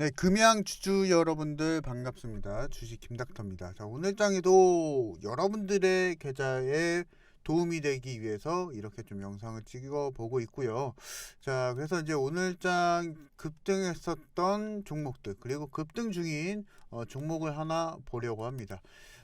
네, 금양 주주 여러분들 반갑습니다. 주식 김닥터입니다. 자, 오늘 장에도 여러분들의 계좌에 도움이 되기 위해서 이렇게 좀 영상을 찍어 보고 있고요. 자, 그래서 이제 오늘 장 급등했었던 종목들 그리고 급등 중인 어, 종목을 하나 보려고 합니다.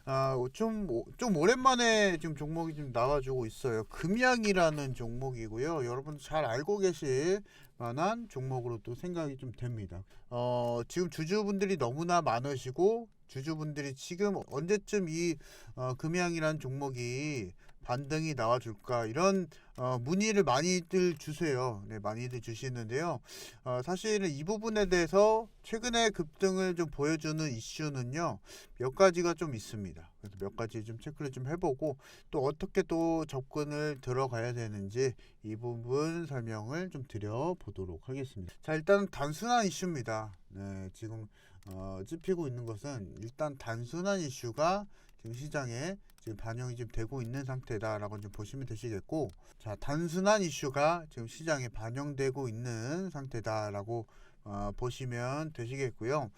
아, 좀, 오- 좀 오랜만에 지금 종목이 좀 나와주고 있어요. 금양이라는 종목이고요. 여러분 잘 알고 계실 만한 종목으로 또 생각이 좀 됩니다. 어, 지금 주주분들이 너무나 많으시고 주주분들이 지금 언제쯤 이 어, 금양이라는 종목이 반등이 나와줄까 이런 어, 문의를 많이들 주세요. 네, 많이들 주시는데요. 어, 사실은 이 부분에 대해서 최근에 급등을 좀 보여주는 이슈는요 몇 가지가 좀 있습니다. 그래서 몇 가지 좀 체크를 좀 해보고 또 어떻게 또 접근을 들어가야 되는지 이 부분 설명을 좀 드려보도록 하겠습니다. 자 일단 단순한 이슈입니다. 네, 지금 어, 찝히고 있는 것은 일단 단순한 이슈가 지금 시장에 지금 반영이 좀 되고 있는 상태다라고 좀 보시면 되시겠고 자 단순한 이슈가 지금 시장에 반영되고 있는 상태다라고 어, 보시면 되시겠고요.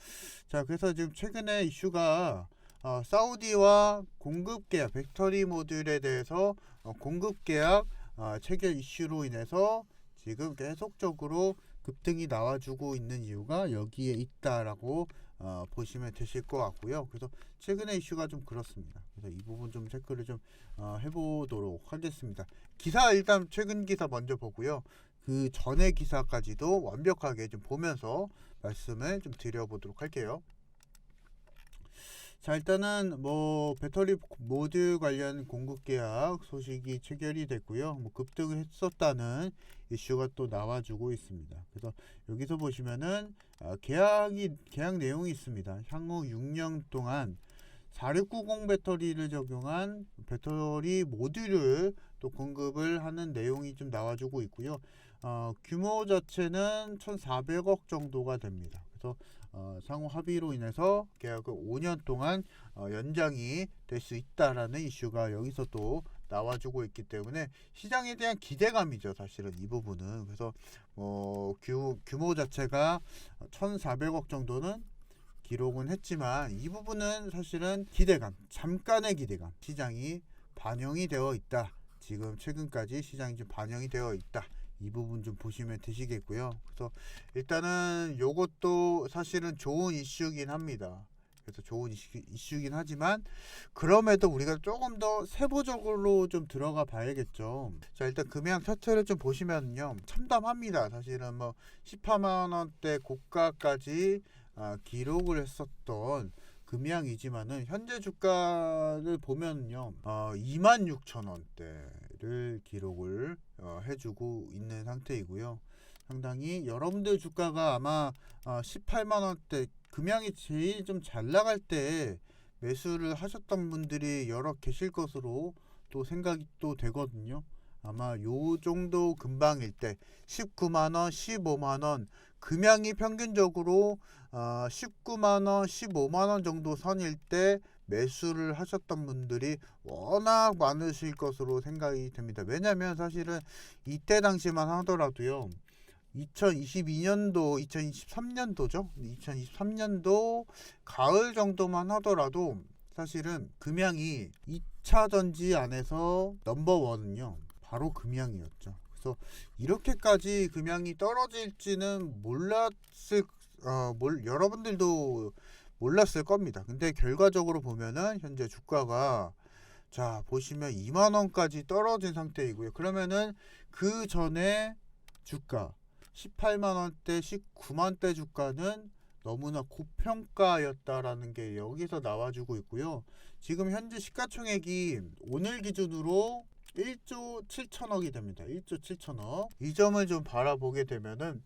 자 그래서 지금 최근에 이슈가 어, 사우디와 공급 계약 배터리 모듈에 대해서 어, 공급 계약 어, 체결 이슈로 인해서 지금 계속적으로 급등이 나와주고 있는 이유가 여기에 있다라고 어, 보시면 되실 것 같고요. 그래서 최근에 이슈가 좀 그렇습니다. 그래서 이 부분 좀 체크를 좀 어, 해보도록 하겠습니다. 기사 일단 최근 기사 먼저 보고요. 그 전의 기사까지도 완벽하게 좀 보면서 말씀을 좀 드려보도록 할게요. 자 일단은 뭐 배터리 모듈 관련 공급 계약 소식이 체결이 됐고요. 뭐 급등을 했었다는 이슈가 또 나와주고 있습니다. 그래서 여기서 보시면은 아, 계약이 계약 내용이 있습니다. 향후 6년 동안 4690 배터리를 적용한 배터리 모듈을 또 공급을 하는 내용이 좀 나와주고 있고요. 어, 규모 자체는 1,400억 정도가 됩니다. 그래서 어, 상호 합의로 인해서 계약을 5년 동안 어, 연장이 될 수 있다라는 이슈가 여기서 또 나와주고 있기 때문에 시장에 대한 기대감이죠 사실은 이 부분은. 그래서 뭐 규, 규모 자체가 1,400억 정도는 기록은 했지만 이 부분은 사실은 기대감 잠깐의 기대감. 시장이 반영이 되어 있다. 지금 최근까지 시장이 좀 반영이 되어 있다. 이 부분 좀 보시면 되시겠고요. 그래서 일단은 요것도 사실은 좋은 이슈긴 합니다 그래서 좋은 이슈, 이슈긴 하지만 그럼에도 우리가 조금 더 세부적으로 좀 들어가 봐야겠죠. 자 일단 금양 차트를 좀 보시면요 참담합니다. 사실은 뭐 18만 원대 고가까지 아, 기록을 했었던 금양이지만은 현재 주가를 보면요 어, 2만 6천 원대를 기록을 어, 해주고 있는 상태이고요. 상당히 여러분들 주가가 아마 어, 18만 원대 금양이 제일 좀 잘 나갈 때 매수를 하셨던 분들이 여러 계실 것으로 또 생각이 또 되거든요. 아마 요 정도 근방일 때 19만 원, 15만 원 금양이 평균적으로 어, 19만 원, 15만 원 정도 선일 때 매수를 하셨던 분들이 워낙 많으실 것으로 생각이 됩니다. 왜냐하면 사실은 이때 당시만 하더라도요. 2022년도, 2023년도죠. 2023년도 가을 정도만 하더라도 사실은 금양이 2차 전지 안에서 넘버원은요. 바로 금양이었죠. 그래서 이렇게까지 금양이 떨어질지는 몰랐을 어, 몰, 여러분들도 몰랐을 겁니다. 근데 결과적으로 보면은 현재 주가가 자 보시면 2만 원까지 떨어진 상태이고요. 그러면은 그 전에 주가 18만 원대, 19만 대 주가는 너무나 고평가였다라는 게 여기서 나와주고 있고요. 지금 현재 시가총액이 오늘 기준으로 1조 7천억이 됩니다. 1조 7천억. 이 점을 좀 바라보게 되면은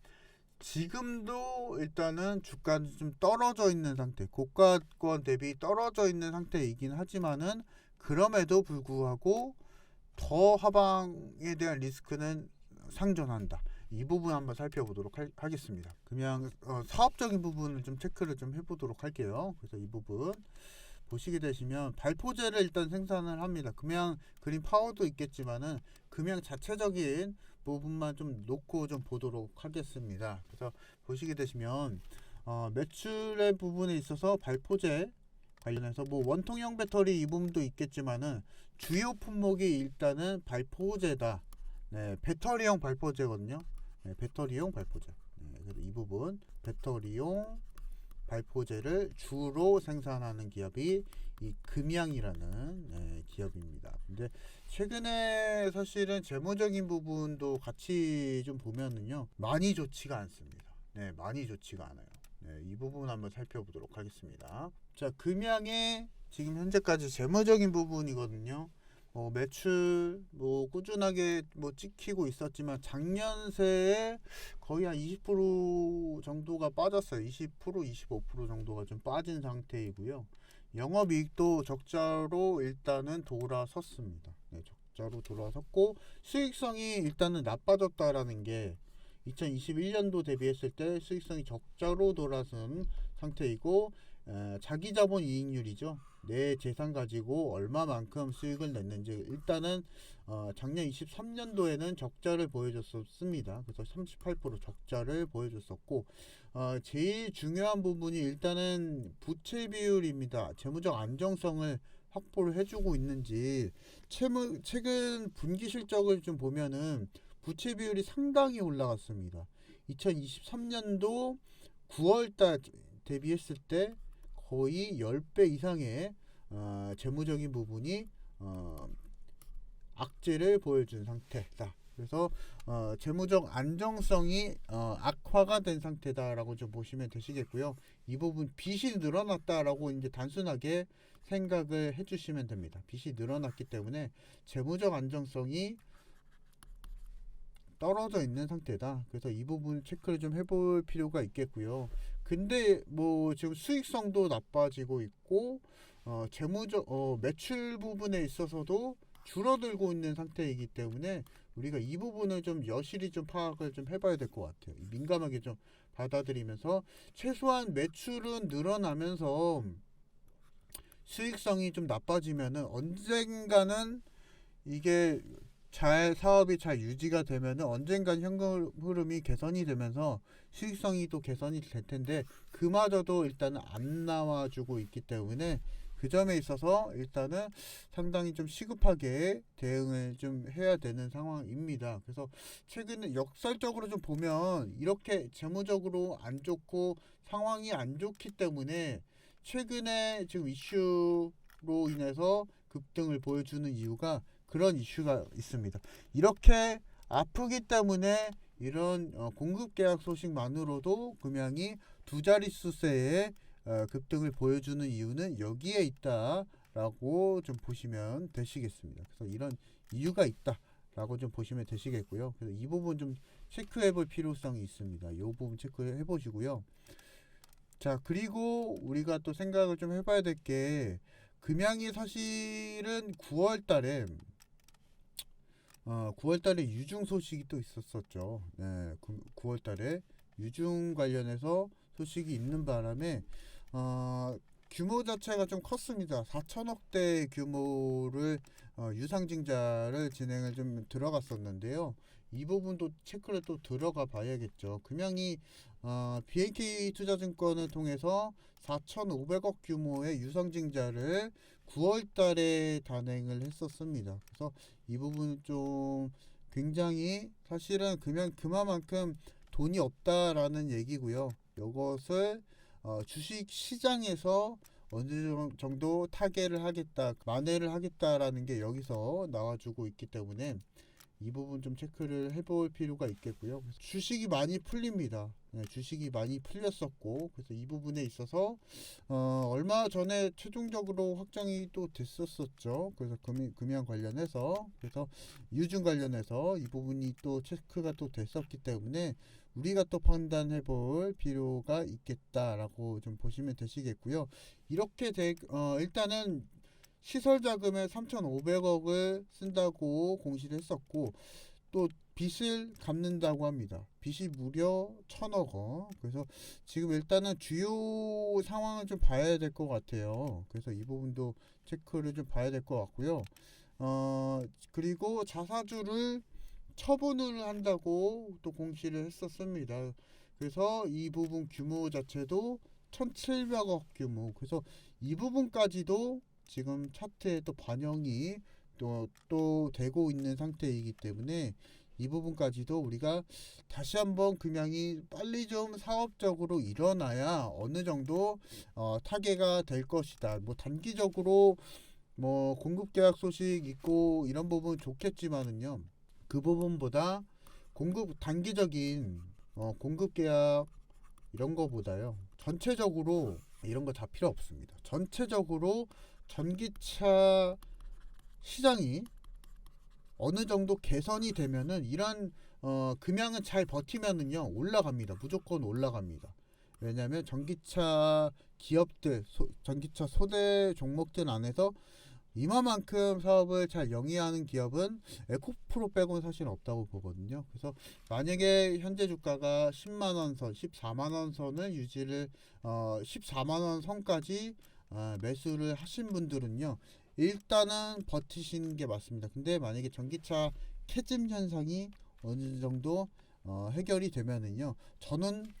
지금도 일단은 주가는 좀 떨어져 있는 상태, 고가권 대비 떨어져 있는 상태이긴 하지만은 그럼에도 불구하고 더 하방에 대한 리스크는 상존한다. 이 부분 한번 살펴보도록 할- 하겠습니다. 그냥 어, 사업적인 부분을 좀 체크를 좀 해보도록 할게요. 그래서 이 부분 보시게 되시면 발포제를 일단 생산을 합니다. 금양 그린 파워도 있겠지만은 금양 자체적인 부분만 좀 놓고 좀 보도록 하겠습니다. 그래서 보시게 되시면 어, 매출의 부분에 있어서 발포제 관련해서 뭐 원통형 배터리 이 부분도 있겠지만은 주요 품목이 일단은 발포제다. 네, 배터리용 발포제거든요. 네, 배터리용 발포제. 네, 그래서 이 부분 배터리용 발포제를 주로 생산하는 기업이 이 금양이라는 네, 기업입니다. 근데 최근에 사실은 재무적인 부분도 같이 좀 보면은요 많이 좋지가 않습니다. 네, 많이 좋지가 않아요. 네, 이 부분 한번 살펴보도록 하겠습니다. 자, 금양의 지금 현재까지 재무적인 부분이거든요. 뭐 매출 뭐 꾸준하게 뭐 찍히고 있었지만 작년 새에 거의 한 20% 정도가 빠졌어요. 20% 25% 정도가 좀 빠진 상태이고요. 영업이익도 적자로 일단은 돌아섰습니다. 네, 적자로 돌아섰고 수익성이 일단은 나빠졌다라는 게 2021년도 대비했을 때 수익성이 적자로 돌아선 상태이고 에, 자기 자본 이익률이죠. 내 재산 가지고 얼마만큼 수익을 냈는지 일단은 어, 작년 23년도에는 적자를 보여줬었습니다. 그래서 38% 적자를 보여줬었고 어, 제일 중요한 부분이 일단은 부채 비율입니다. 재무적 안정성을 확보를 해주고 있는지 채무, 최근 분기 실적을 좀 보면은 부채 비율이 상당히 올라갔습니다. 2023년도 9월달 대비했을 때 거의 10배 이상의 어, 재무적인 부분이 어, 악재를 보여준 상태다. 그래서 어, 재무적 안정성이 어, 악화가 된 상태다라고 좀 보시면 되시겠고요. 이 부분 빚이 늘어났다라고 이제 단순하게 생각을 해주시면 됩니다. 빚이 늘어났기 때문에 재무적 안정성이 떨어져 있는 상태다. 그래서 이 부분 체크를 좀 해볼 필요가 있겠고요. 근데 뭐 지금 수익성도 나빠지고 있고 어, 재무적 어, 매출 부분에 있어서도 줄어들고 있는 상태이기 때문에 우리가 이 부분을 좀 여실히 좀 파악을 좀 해봐야 될 것 같아요. 민감하게 좀 받아들이면서 최소한 매출은 늘어나면서 수익성이 좀 나빠지면은 언젠가는 이게 잘 사업이 잘 유지가 되면은 언젠간 현금 흐름이 개선이 되면서 수익성이 또 개선이 될 텐데 그마저도 일단은 안 나와주고 있기 때문에 그 점에 있어서 일단은 상당히 좀 시급하게 대응을 좀 해야 되는 상황입니다. 그래서 최근에 역설적으로 좀 보면 이렇게 재무적으로 안 좋고 상황이 안 좋기 때문에 최근에 지금 이슈로 인해서 급등을 보여주는 이유가 그런 이슈가 있습니다. 이렇게 아프기 때문에 이런 어, 공급 계약 소식만으로도 금양이 두 자릿수세의 어, 급등을 보여주는 이유는 여기에 있다라고 좀 보시면 되시겠습니다. 그래서 이런 이유가 있다라고 좀 보시면 되시겠고요. 그래서 이 부분 좀 체크해 볼 필요성이 있습니다. 이 부분 체크해 보시고요. 자, 그리고 우리가 또 생각을 좀 해봐야 될 게 금양이 사실은 9월 달에 어, 9월 달에 유중 소식이 또 있었었죠. 네, 9, 월 달에 유중 관련해서 소식이 있는 바람에 어, 규모 자체가 좀 컸습니다. 4천억 대 규모를 어, 유상증자를 진행을 좀 들어갔었는데요. 이 부분도 체크를 또 들어가 봐야겠죠. 금양이 어, BNK 투자증권을 통해서 4,500억 규모의 유상증자를 9월 달에 단행을 했었습니다. 그래서 이 부분은 좀 굉장히 사실은 금양 그만큼 돈이 없다라는 얘기고요. 이것을 어, 주식 시장에서 어느 정도 타개를 하겠다, 만회를 하겠다라는 게 여기서 나와주고 있기 때문에 이 부분 좀 체크를 해볼 필요가 있겠고요. 주식이 많이 풀립니다. 네, 주식이 많이 풀렸었고 그래서 이 부분에 있어서 어, 얼마 전에 최종적으로 확정이 또 됐었었죠. 그래서 금융, 금융 관련해서 그래서 유증 관련해서 이 부분이 또 체크가 또 됐었기 때문에 우리가 또 판단해 볼 필요가 있겠다라고 좀 보시면 되시겠고요. 이렇게 되, 어, 일단은 시설 자금에 3,500억을 쓴다고 공시를 했었고 또 빚을 갚는다고 합니다. 빚이 무려 1,000억 원. 그래서 지금 일단은 주요 상황을 좀 봐야 될 것 같아요. 그래서 이 부분도 체크를 좀 봐야 될 것 같고요. 어, 그리고 자사주를 처분을 한다고 또 공시를 했었습니다. 그래서 이 부분 규모 자체도 1,700억 규모. 그래서 이 부분까지도 지금 차트에 또 반영이 또, 또 되고 있는 상태이기 때문에 이 부분까지도 우리가 다시 한번 금양이 빨리 좀 사업적으로 일어나야 어느 정도 어, 타개가 될 것이다. 뭐 단기적으로 뭐 공급 계약 소식 있고 이런 부분 좋겠지만은요. 그 부분보다 공급 단기적인 어, 공급 계약 이런 거보다요. 전체적으로 이런 거 다 필요 없습니다. 전체적으로 전기차 시장이 어느 정도 개선이 되면은 이런 어, 금양은 잘 버티면은요 올라갑니다. 무조건 올라갑니다. 왜냐하면 전기차 기업들, 소, 전기차 소대 종목들 안에서 이만큼 사업을 잘 영위하는 기업은 에코프로 빼고는 사실 없다고 보거든요. 그래서 만약에 현재 주가가 10만 원 선, 14만 원 선을 유지를 어 14만 원 선까지 어, 매수를 하신 분들은요. 일단은 버티시는 게 맞습니다. 근데 만약에 전기차 캐즘 현상이 어느 정도 어, 해결이 되면은요. 저는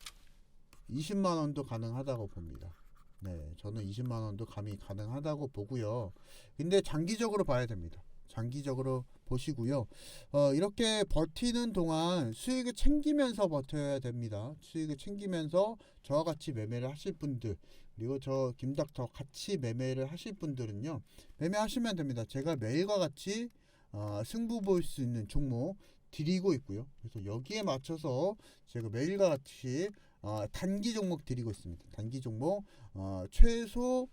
20만 원도 가능하다고 봅니다. 네, 저는 20만 원도 감이 가능하다고 보고요. 근데 장기적으로 봐야 됩니다. 장기적으로 보시고요. 어, 이렇게 버티는 동안 수익을 챙기면서 버텨야 됩니다. 수익을 챙기면서 저와 같이 매매를 하실 분들 그리고 저 김닥터 같이 매매를 하실 분들은요. 매매하시면 됩니다. 제가 매일과 같이 어, 승부 볼 수 있는 종목 드리고 있고요. 그래서 여기에 맞춰서 제가 매일과 같이 어, 단기 종목 드리고 있습니다. 단기 종목 어, 최소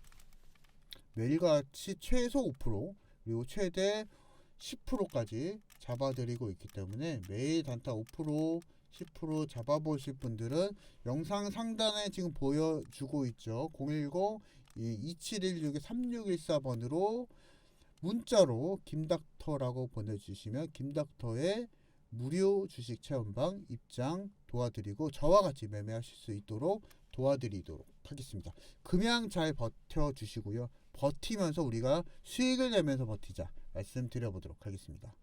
매일과 같이 최소 5% 그리고 최대 10%까지 잡아드리고 있기 때문에 매일 단타 5% 10% 잡아보실 분들은 영상 상단에 지금 보여주고 있죠. 010-2716-3614번으로 문자로 김닥터라고 보내주시면 김닥터의 무료 주식 체험방 입장 도와드리고 저와 같이 매매하실 수 있도록 도와드리도록 하겠습니다. 금양 잘 버텨 주시고요. 버티면서 우리가 수익을 내면서 버티자 말씀드려보도록 하겠습니다.